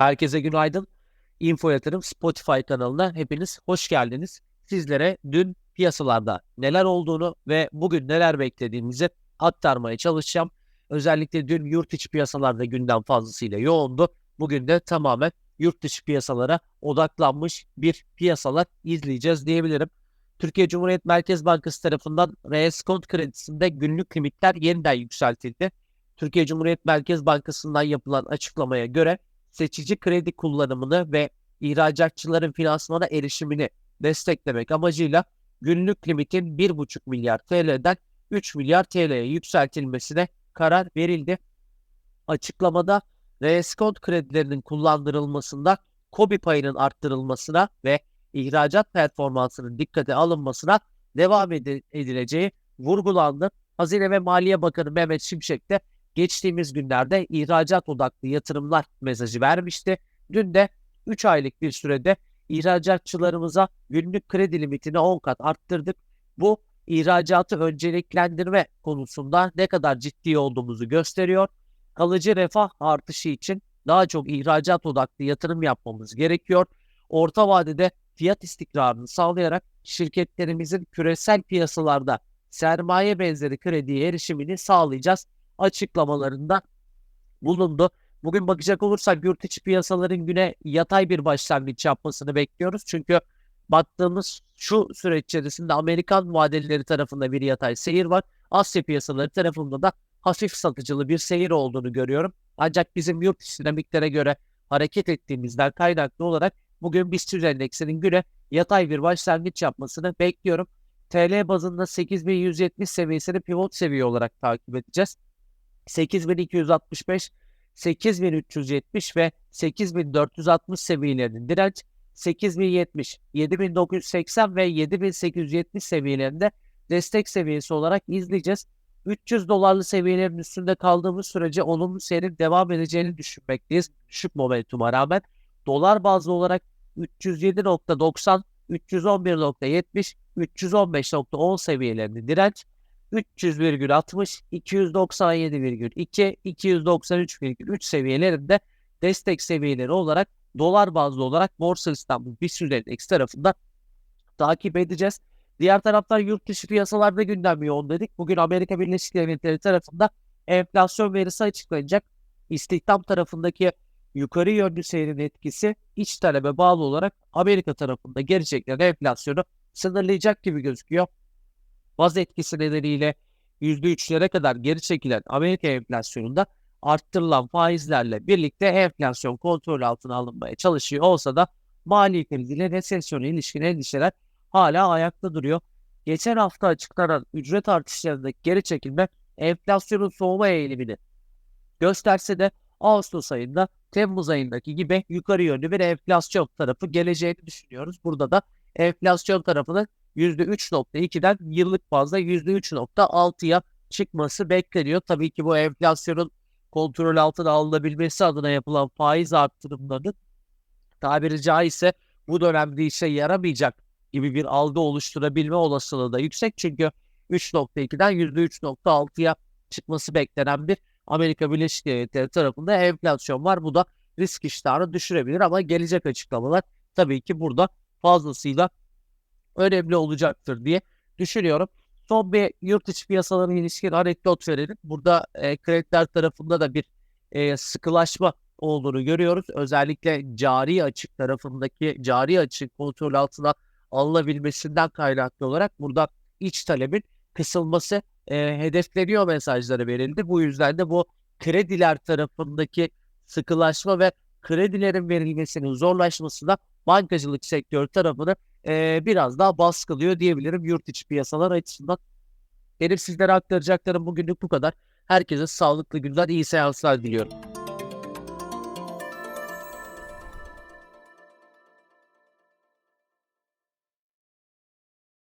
Herkese günaydın. Info Yatırım Spotify kanalına hepiniz hoş geldiniz. Sizlere dün piyasalarda neler olduğunu ve bugün neler beklediğimizi aktarmaya çalışacağım. Özellikle dün yurt içi piyasalarda gündem fazlasıyla yoğundu. Bugün de tamamen yurt dışı piyasalara odaklanmış bir piyasalar izleyeceğiz diyebilirim. Türkiye Cumhuriyet Merkez Bankası tarafından reskont kredisinde günlük limitler yeniden yükseltildi. Türkiye Cumhuriyet Merkez Bankası'ndan yapılan açıklamaya göre seçici kredi kullanımını ve ihracatçıların finansmana erişimini desteklemek amacıyla günlük limitin 1,5 milyar TL'den 3 milyar TL'ye yükseltilmesine karar verildi. Açıklamada reskont kredilerinin kullandırılmasında KOBİ payının arttırılmasına ve ihracat performansının dikkate alınmasına devam edileceği vurgulandı. Hazine ve Maliye Bakanı Mehmet Şimşek de geçtiğimiz günlerde ihracat odaklı yatırımlar mesajı vermişti. Dün de 3 aylık bir sürede ihracatçılarımıza günlük kredi limitini 10 kat arttırdık. Bu ihracatı önceliklendirme konusunda ne kadar ciddi olduğumuzu gösteriyor. Kalıcı refah artışı için daha çok ihracat odaklı yatırım yapmamız gerekiyor. Orta vadede fiyat istikrarını sağlayarak şirketlerimizin küresel piyasalarda sermaye benzeri krediye erişimini sağlayacağız açıklamalarında bulundu. Bugün bakacak olursak yurt içi piyasaların güne yatay bir başlangıç yapmasını bekliyoruz. Çünkü baktığımız şu süreç içerisinde Amerikan vadelileri tarafında bir yatay seyir var. Asya piyasaları tarafında da hafif satıcılı bir seyir olduğunu görüyorum. Ancak bizim yurt içi dinamiklere göre hareket ettiğimizden kaynaklı olarak bugün BIST endeksinin güne yatay bir başlangıç yapmasını bekliyorum. TL bazında 8170 seviyesini pivot seviye olarak takip edeceğiz. 8265, 8370 ve 8460 seviyelerinin direnç, 8070, 7980 ve 7870 seviyelerinde destek seviyesi olarak izleyeceğiz. 300 dolarlı seviyelerin üstünde kaldığımız sürece olumlu seyrin devam edeceğini düşünmekteyiz. Düşük momentuma rağmen dolar bazlı olarak 307.90, 311.70, 315.10 seviyelerinde direnç, 300,60, 297,2, 293,3 seviyelerinde destek seviyeleri olarak dolar bazlı olarak Borsa İstanbul BIST Endeks tarafından takip edeceğiz. Diğer taraftan yurt dışı piyasalarda gündem yoğun dedik. Bugün Amerika Birleşik Devletleri tarafında enflasyon verisi açıklanacak. İstihdam tarafındaki yukarı yönlü seyrin etkisi iç talebe bağlı olarak Amerika tarafında gerçekten enflasyonu sınırlayacak gibi gözüküyor. Baz etkisi nedeniyle %3'lere kadar geri çekilen Amerika enflasyonunda arttırılan faizlerle birlikte enflasyon kontrol altına alınmaya çalışıyor olsa da mali kriz ile resesyona ilişkin endişeler hala ayakta duruyor. Geçen hafta açıklanan ücret artışlarındaki geri çekilme enflasyonun soğuma eğilimini gösterse de Ağustos ayında Temmuz ayındaki gibi yukarı yönlü bir enflasyon tarafı geleceğini düşünüyoruz. Burada da enflasyon tarafının %3.2'den yıllık bazda %3.6'ya çıkması bekleniyor. Tabii ki bu enflasyonun kontrol altına alınabilmesi adına yapılan faiz arttırımlarının tabiri caizse bu dönemde işe yaramayacak gibi bir algı oluşturabilme olasılığı da yüksek. Çünkü 3.2'den %3.6'ya çıkması beklenen bir Amerika Birleşik Devletleri tarafında enflasyon var. Bu da risk iştahını düşürebilir ama gelecek açıklamalar tabii ki burada fazlasıyla önemli olacaktır diye düşünüyorum. Son bir yurt içi piyasalarına ilişkin anekdot verelim. Burada e, krediler tarafında da bir e, sıkılaşma olduğunu görüyoruz. Özellikle cari açık tarafındaki cari açık kontrol altına alınabilmesinden kaynaklı olarak burada iç talebin kısılması e, hedefleniyor mesajları verildi. Bu yüzden de bu krediler tarafındaki sıkılaşma ve kredilerin verilmesinin zorlaşmasına bankacılık sektörü tarafını e, biraz daha baskılıyor diyebilirim yurt içi piyasalar açısından. Benim sizlere aktaracaklarım bugünlük bu kadar. Herkese sağlıklı günler, iyi seanslar diliyorum.